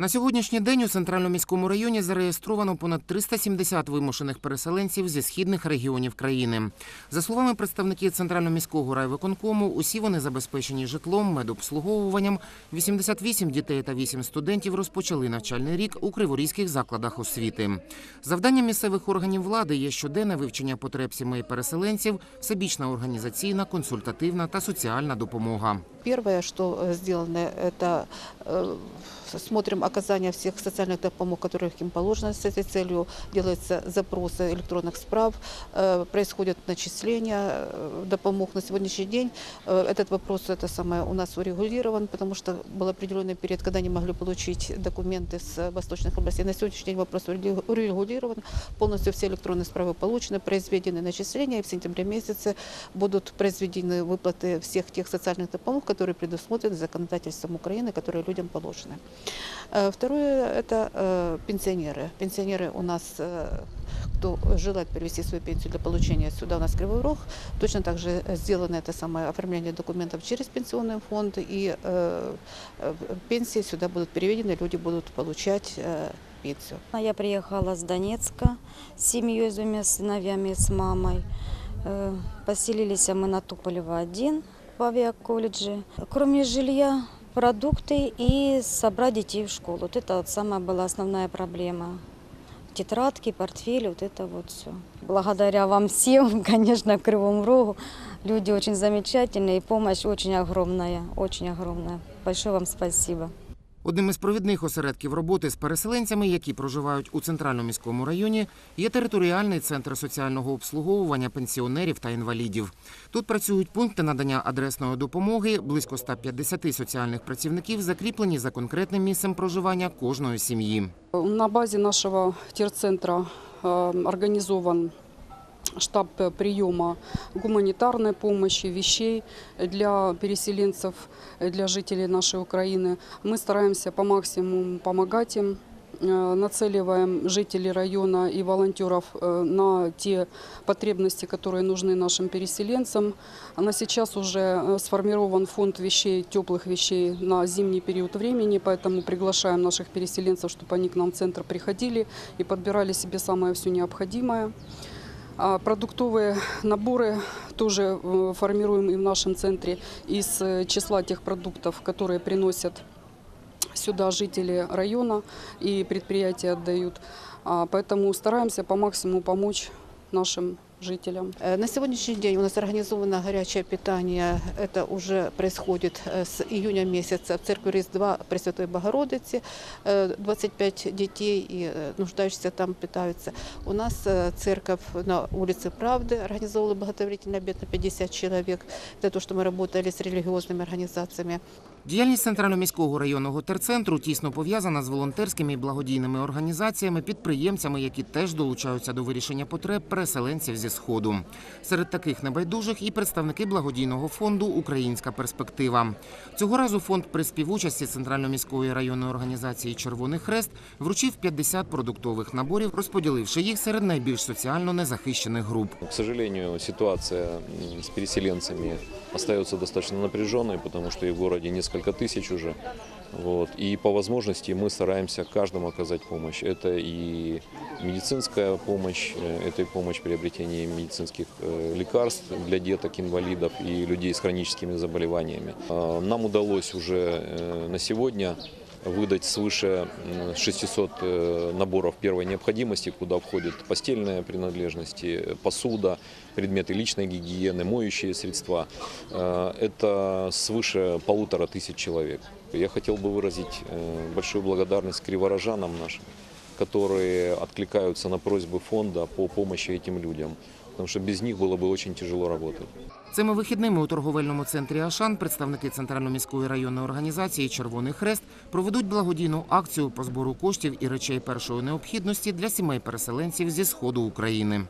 На сьогоднішній день у центральному міському районі зареєстровано понад 370 вимушених переселенців зі східних регіонів країни. За словами представників центрального міського райвиконкому, усі вони забезпечені житлом, медобслуговуванням. 88 дітей та 8 студентів розпочали навчальний рік у криворізьких закладах освіти. Завданням місцевих органів влади є щоденне вивчення потреб сімей переселенців, всебічна організаційна, консультативна та соціальна допомога. Первое, что э, сделано, это э, смотрим оказание всех социальных допомог, которых им положено с этой целью. Делаются запросы электронных справ, э, происходят начисления допомог. На сегодняшний день этот вопрос это самое, у нас урегулирован, потому что был определенный период, когда не могли получить документы с восточных областей. На сегодняшний день вопрос уре- урегулирован, полностью все электронные справы получены, произведены начисления, и в сентябре месяце будут произведены выплаты всех тех социальных допомог, которые предусмотрены законодательством Украины, которые людям положены. Э, Второе – это э, пенсионеры. Пенсионеры у нас, э, кто желает перевести свою пенсию для получения сюда у нас Кривой Рог, точно так же сделано это самое оформление документов через пенсионный фонд, и э, э, пенсии сюда будут переведены, люди будут получать э, пенсию. А Я приехала с Донецка с семьей, с двумя сыновьями, с мамой. Э, Поселились мы на Туполева 1 в авиаколледже. Кроме жилья, продукты и собрать детей в школу. Вот это вот самая была основная проблема. Тетрадки, портфели, вот это вот все. Благодаря вам всем, конечно, Кривому Рогу, люди очень замечательные, и помощь очень огромная, очень огромная. Большое вам спасибо. Одним із провідних осередків роботи з переселенцями, які проживають у центральному міському районі, є територіальний центр соціального обслуговування пенсіонерів та інвалідів. Тут працюють пункти надання адресної допомоги. Близько 150 соціальних працівників закріплені за конкретним місцем проживання кожної сім'ї. На базе нашего терцентра э, организован штаб приема гуманитарной помощи, вещей для переселенцев, для жителей нашей Украины. Мы стараемся по максимуму помогать им, э, нацеливаем жителей района и волонтеров э, на те потребности, которые нужны нашим переселенцам. А На сейчас уже э, сформирован фонд вещей, теплых вещей на зимний период времени, поэтому приглашаем наших переселенцев, чтобы они к нам в центр приходили и подбирали себе самое все необходимое. А Продуктовые наборы тоже э, формируем и в нашем центре из э, числа тех продуктов, которые приносят сюда жители района и предприятия отдают. А, Поэтому стараемся по максимуму помочь нашим жителям. Э, На сегодняшний день у нас организовано горячее питание. Это уже происходит э, с июня месяца в церкви Різдва Пресвятой Богородицы. Э, 25 детей и э, нуждающихся там питаются. У нас э, церковь на улице Правды организовала благотворительный обед на 50 человек. Это то, что мы работали с религиозными организациями. Діяльність центрального міського районного терцентру тісно пов'язана з волонтерськими і благодійними організаціями, підприємцями, які теж долучаються до вирішення потреб переселенців зі сходу. Серед таких небайдужих і представники благодійного фонду Українська перспектива. Цього разу фонд при співучасті центральної міської районної організації Червоний Хрест вручив 50 продуктових наборів, розподіливши їх серед найбільш соціально незахищених груп. К сожалению, ситуация м, с переселенцами остается достаточно напряженной, потому что их в городе несколько тысяч уже. Вот. И по возможности мы стараемся каждому оказать помощь. Это и медицинская помощь, э, это и помощь в приобретении медицинских э, лекарств для деток, инвалидов и людей с хроническими заболеваниями. А, Нам удалось уже э, на сегодня выдать свыше м, 600 э, наборов первой необходимости, куда входят постельные принадлежности, посуда, предметы личной гигиены, моющие средства. Э, Это свыше полутора тысяч человек. Я хотел бы выразить э, большую благодарность криворожанам нашим, которые откликаются на просьбы фонда по помощи этим людям, потому что без них было бы очень тяжело работать. Цими вихідними у торговельному центрі Ашан представники Центральної міської районної організації Червоний Хрест проведуть благодійну акцію по збору коштів і речей першої необхідності для сімей переселенців зі сходу України.